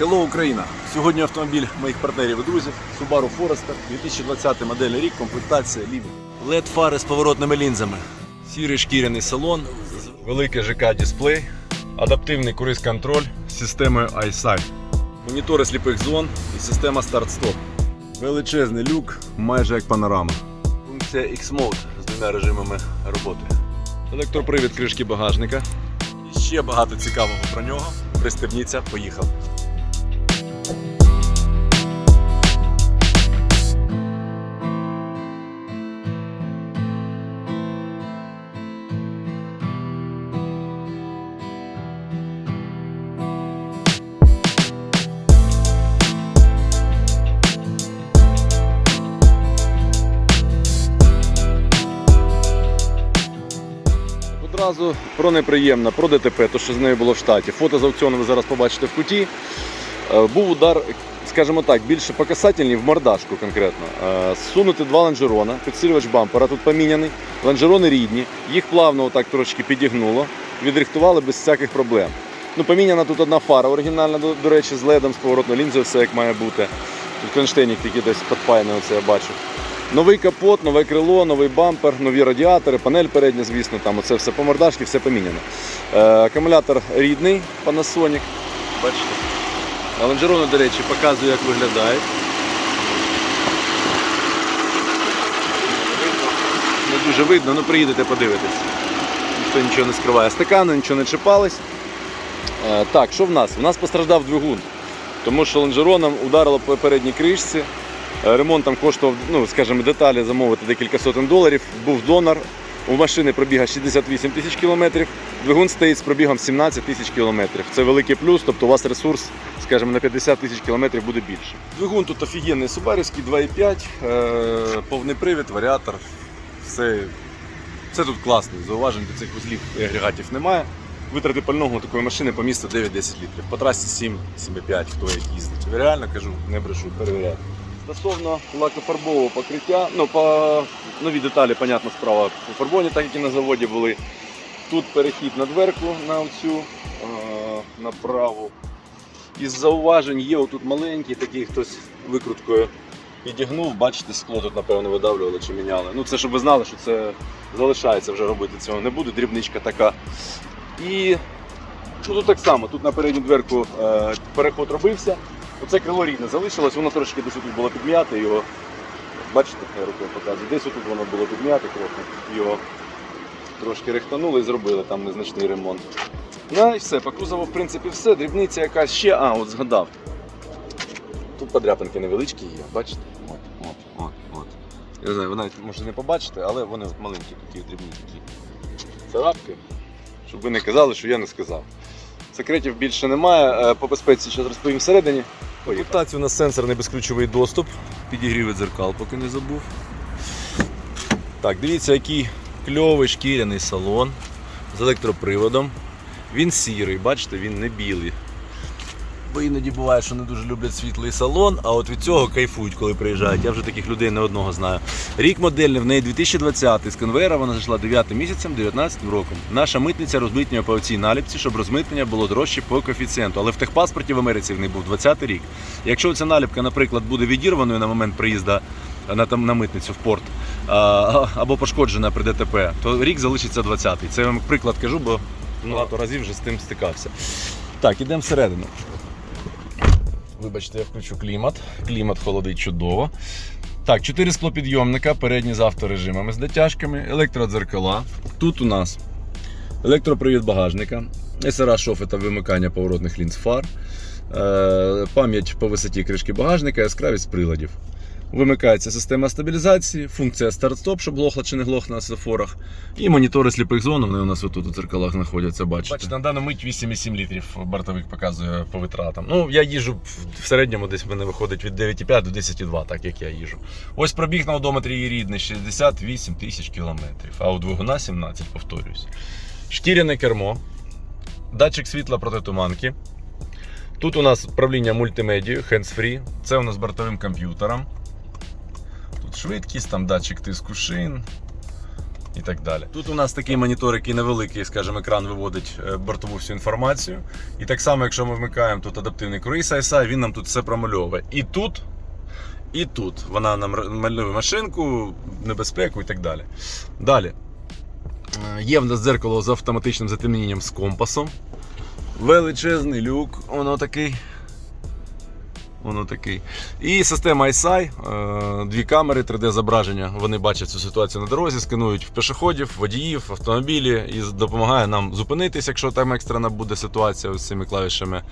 Hello, Україна! Сьогодні автомобіль моїх партнерів і друзів Subaru Forester, 2020 модельний рік, комплектація Living. led фари з поворотними лінзами, сірий шкіряний салон, великий ЖК-дисплей, адаптивний круїз-контроль з системою iSight, монітори сліпих зон і система старт-стоп. Величезний люк, майже як панорама. Функція X-Mode з двома режимами роботи. Електропривід кришки багажника. І ще багато цікавого про нього. Пристебніться, поїхав. Одразу про неприємне, про ДТП, то що з нею було в штаті. Фото з аукціону ви зараз побачите в куті. Е, Був удар, скажімо так, більше по касательній в мордашку конкретно. Е, Сунути два лонжерона, підсилювач бампера тут поміняний. Лонжерони рідні, їх плавно отак трошки підігнуло, відрихтували без всяких проблем. Ну, поміняна тут одна фара оригінальна, до, речі, з ледом, з поворотною лінзою, все як має бути. Тут кронштейник такий десь підпаяний, оце я бачу. Новий капот, нове крило, новий бампер, нові радіатори, панель передня, звісно, там оце все по мордашки, все поміняно. Е, акумулятор рідний Panasonic. Бачите. А до речі, показую, як виглядають. Не дуже видно, ну приїдете подивитись. Ніхто нічого не скриває. Стакани, нічого не чіпались. Е, так, що в нас? В нас постраждав двигун, тому що лонжероном ударило по передній кришці. Ремонт там коштував, ну скажімо, деталі замовити декілька сотень доларів. Був донор. У машини пробіга 68 тисяч кілометрів. Двигун стоїть з пробігом 17 тисяч кілометрів. Це великий плюс, тобто у вас ресурс, скажімо, на 50 тисяч кілометрів буде більше. Двигун тут офігенний Субарівський 2,5, е, повний привід, варіатор. Все, все тут класно. Зауважень до цих вузлів і агрегатів немає. Витрати пального такої машини по місту 9-10 літрів. По трасі 7-7,5, хто як їздить. Реально кажу, не брешу, перевіряю. Стосовно лакофарбового покриття, ну по нові деталі, понятна справа, пофарбовані, так як і на заводі були. Тут перехід на дверку на оцю, е, на праву. Із зауважень є отут маленький, такий хтось викруткою підігнув, бачите, скло тут, напевно, видавлювали чи міняли. Ну це щоб ви знали, що це залишається вже робити цього не буде, дрібничка така. І ну, тут так само, тут на передню дверку е, переход робився. Оце крило рідне залишилось, воно трошки десь тут було підм'яте, його. Бачите, я рукою показую. Десь тут воно було підм'яте трохи. Його трошки рихтанули і зробили там незначний ремонт. Ну і все, по кузову, в принципі, все. Дрібниця якась ще, а, от згадав. Тут подряпинки невеличкі є, бачите? От, от, от, от. Я знаю, ви навіть може не побачите, але вони от маленькі, такі дрібні такі царапки, щоб ви не казали, що я не сказав. Секретів більше немає. Е, По безпеці зараз розповім всередині. Комплектація у нас сенсорний безключовий доступ. підігрів дзеркал, поки не забув. Так, дивіться, який кльовий шкіряний салон з електроприводом. Він сірий, бачите, він не білий. Бо іноді буває, що не дуже люблять світлий салон, а от від цього кайфують, коли приїжджають. Я вже таких людей не одного знаю. Рік модельний, в неї 2020 з конвейера вона зайшла 9 місяцем 19 роком. Наша митниця розмитнює по цій наліпці, щоб розмитнення було дорожче по коефіцієнту. Але в техпаспорті в Америці в неї був 20 рік. Якщо ця наліпка, наприклад, буде відірваною на момент приїзду на, там, на митницю в порт а, або пошкоджена при ДТП, то рік залишиться 20-й. Це я вам приклад кажу, бо багато разів вже з тим стикався. Так, ідемо всередину. Вибачте, я включу клімат. Клімат холодить чудово. Так, 4 склопідйомника, передні з авторежимами, з дотяжками, електродзеркала. Тут у нас електропривід багажника, СРА шофи та вимикання поворотних лінз фар, е, пам'ять по висоті кришки багажника, яскравість приладів. Вимикається система стабілізації, функція старт-стоп, щоб глохла чи не глохла на сефорах. І монітори сліпих зон, вони у нас отут у дзеркалах знаходяться, бачите. Бачите, на дану мить 8,7 літрів бортовик показує по витратам. Ну, я їжу в середньому десь мене виходить від 9,5 до 10,2, так як я їжу. Ось пробіг на одометрі її рідний 68 тисяч кілометрів, а у двигуна 17, повторюсь. Шкіряне кермо, датчик світла проти туманки. Тут у нас управління мультимедією, hands-free. Це у нас бортовим комп'ютером. Швидкість, там датчик тиску шин. і так далі. Тут у нас такий монітор, який невеликий, скажімо, екран виводить е, бортову всю інформацію. І так само, якщо ми вмикаємо тут адаптивний круїз ISI, він нам тут все промальовує. І тут, і тут вона нам малює машинку, небезпеку і так далі. Далі. Е, Є в нас дзеркало з автоматичним затемненням з компасом. Величезний люк, воно такий. Воно такий. І система ISI, е, дві камери, 3D-зображення. Вони бачать цю ситуацію на дорозі, сканують пішоходів, водіїв, автомобілі і допомагає нам зупинитись, якщо там екстрена буде ситуація з цими клавішами.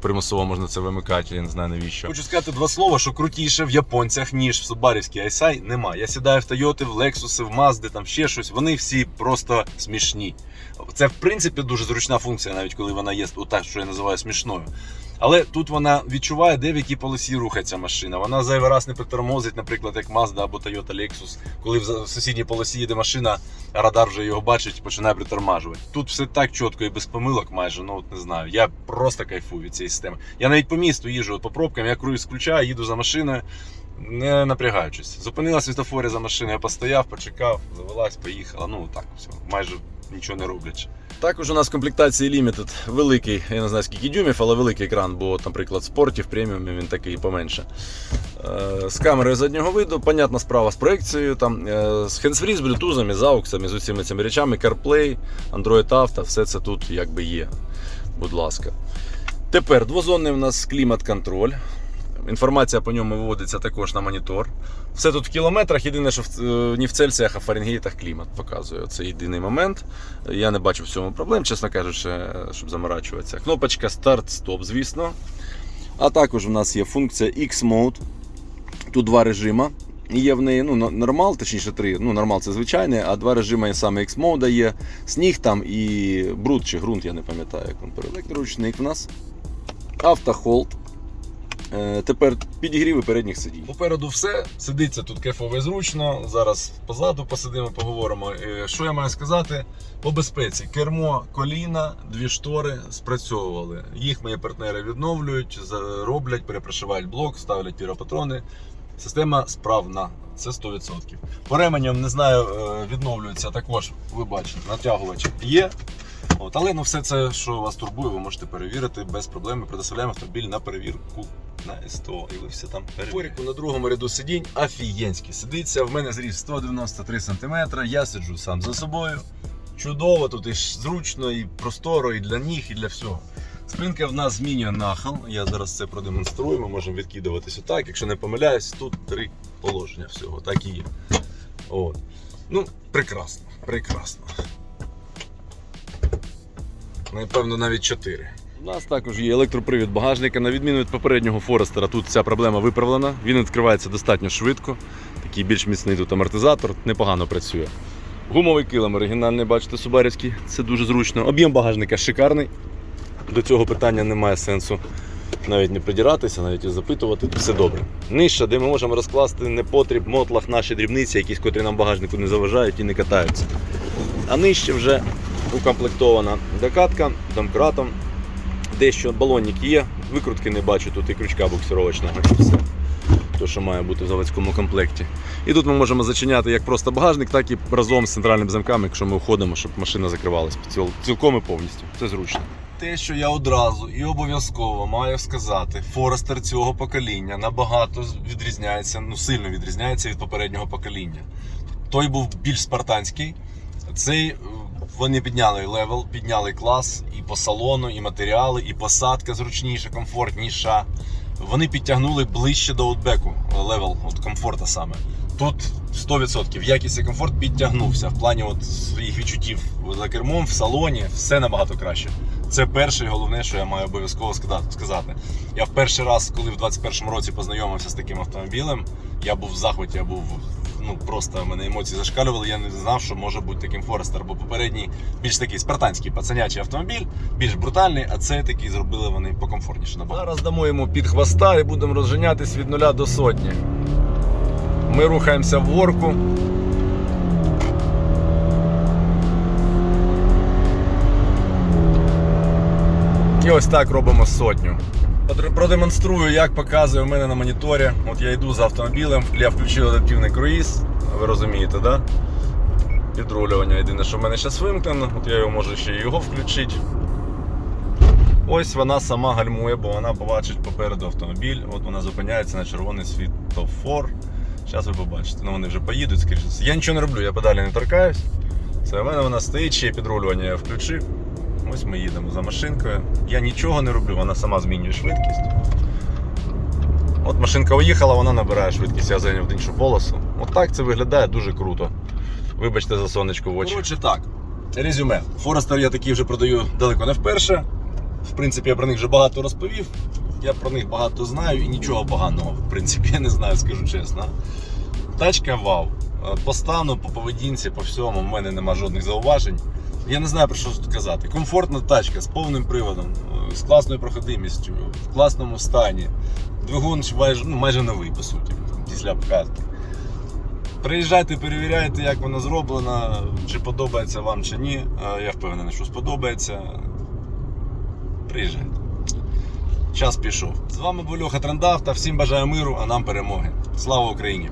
Примусово можна це вимикати, я не знаю навіщо. Хочу сказати два слова, що крутіше в японцях, ніж в Субарівській ISI, нема. Я сідаю в Toyota, в Lexus, в Mazda, там ще щось. Вони всі просто смішні. Це в принципі дуже зручна функція, навіть коли вона є так, що я називаю смішною. Але тут вона відчуває, де в якій полосі рухається машина. Вона зайвий раз не притормозить, наприклад, як Mazda або Toyota Lexus, коли в сусідній полосі їде машина, радар вже його бачить і починає притормажувати. Тут все так чітко і без помилок майже, ну от не знаю. Я просто кайфую від цієї системи. Я навіть по місту їжджу по пробкам, я круїз включаю, їду за машиною, не напрягаючись. Зупинила світофорі за машиною, я постояв, почекав, завелась, поїхала. Ну так, все, майже нічого не роблячи. Також у нас в комплектації Limited великий, я не знаю скільки дюймів, але великий екран, бо, наприклад, в спорті в преміумі він такий поменше. Е, З камерою заднього виду, понятна справа з проекцією, там, е, з хендсфрі, з блютузами, з ауксами, з усіма цими речами, CarPlay, Android Auto, все це тут якби є. Будь ласка. Тепер двозонний у нас клімат-контроль. Інформація по ньому виводиться також на монітор. Все тут в кілометрах, єдине, що не в Цельсіях, а в Фаренгейтах клімат показує. Це єдиний момент. Я не бачу в цьому проблем, чесно кажучи, е, щоб заморачуватися. Кнопочка старт-стоп, звісно. А також в нас є функція X-Mode. Тут два режима. Є в неї ну, нормал, точніше три. Ну, нормал це звичайний, а два режими є саме X-Mode є. Сніг там і бруд чи ґрунт, я не пам'ятаю, як він переводить. Ручник в нас. Автохолд. Е, Тепер підігріви передніх сидінь. Попереду все. Сидиться тут кайфово і зручно. Зараз позаду посидимо, поговоримо. Е, Що я маю сказати? По безпеці. Кермо, коліна, дві штори спрацьовували. Їх мої партнери відновлюють, роблять, перепрошивають блок, ставлять піропатрони. Система справна. Це 100%. По ременям, не знаю, е, відновлюється також, ви бачите, натягувач є. От, але ну, все це, що вас турбує, ви можете перевірити без проблем. Ми предоставляємо автомобіль на перевірку на СТО. І ви все там перевірите. на другому ряду сидінь офігенський. Сидиться. В мене зріст 193 см. Я сиджу сам за собою. Чудово, тут і зручно, і просторо, і для ніг, і для всього. Спинка в нас змінює нахил. Я зараз це продемонструю. Ми можемо відкидуватись отак. Якщо не помиляюсь, тут три положення всього. Так і є. От. Ну, прекрасно, прекрасно. Напевно, навіть 4. У нас також є електропривід багажника. На відміну від попереднього Форестера, тут ця проблема виправлена. Він відкривається достатньо швидко. Такий більш міцний тут амортизатор, непогано працює. Гумовий килим оригінальний, бачите, Субарівський, це дуже зручно. Об'єм багажника шикарний. До цього питання немає сенсу навіть не придиратися, навіть і запитувати. Все добре. Нижче, де ми можемо розкласти непотріб, мотлах, наші дрібниці, якісь, котрі нам багажнику не заважають і не катаються. А нижче вже укомплектована докатка домкратом. Дещо балонник є, викрутки не бачу, тут і крючка буксировочного. і Все. То, що має бути в заводському комплекті. І тут ми можемо зачиняти як просто багажник, так і разом з центральними замками, якщо ми входимо, щоб машина закривалась ціл- цілком і повністю. Це зручно. Те, що я одразу і обов'язково маю сказати, Форестер цього покоління набагато відрізняється, ну сильно відрізняється від попереднього покоління. Той був більш спартанський. Цей вони підняли левел, підняли клас і по салону, і матеріали, і посадка зручніша, комфортніша. Вони підтягнули ближче до аутбеку левел от комфорта саме. Тут 100% якість і комфорт підтягнувся в плані от своїх відчуттів за кермом, в салоні, все набагато краще. Це перше і головне, що я маю обов'язково сказати- сказати. Я в перший раз, коли в 21-му році познайомився з таким автомобілем, я був в захваті, я був ну просто мене емоції зашкалювали. Я не знав, що може бути таким Форестер, бо попередній більш такий спартанський пацанячий автомобіль, більш брутальний, а це такий зробили вони покомфортніше. Набагато. Зараз дамо йому під хвоста і будемо розженятись від нуля до сотні. Ми рухаємося в горку. І ось так робимо сотню. Продемонструю, як показує в мене на моніторі. От я йду за автомобілем, я включив адаптивний круїз, ви розумієте, да? підрулювання. Єдине, що в мене зараз вимкнено, от я його можу ще його включити. Ось вона сама гальмує, бо вона побачить попереду автомобіль. От вона зупиняється на червоний світлофор. Зараз ви побачите. Ну вони вже поїдуть, скоріше. Я нічого не роблю, я педалі не торкаюсь. Це в мене вона стоїть, ще підрулювання я включив. Ось ми їдемо за машинкою. Я нічого не роблю, вона сама змінює швидкість. От машинка уїхала, вона набирає швидкість, я зайняв іншу полосу. От так це виглядає дуже круто. Вибачте за сонечко в очі. Коротше так, резюме. Форестер я такий вже продаю далеко не вперше. В принципі, я про них вже багато розповів. Я про них багато знаю і нічого поганого, в принципі, я не знаю, скажу чесно. Тачка вау. Е, По стану, по поведінці, по всьому, в мене нема жодних зауважень. Я не знаю про що тут казати. Комфортна тачка з повним приводом, е, з класною проходимістю, в класному стані. Двигун майже, ну, майже новий, по суті, після обкатки. Приїжджайте, перевіряйте, як вона зроблена, чи подобається вам чи ні. Е, Я впевнений, що сподобається. Приїжджайте. Час пішов. З вами був Льоха Трендав та всім бажаю миру, а нам перемоги. Слава Україні!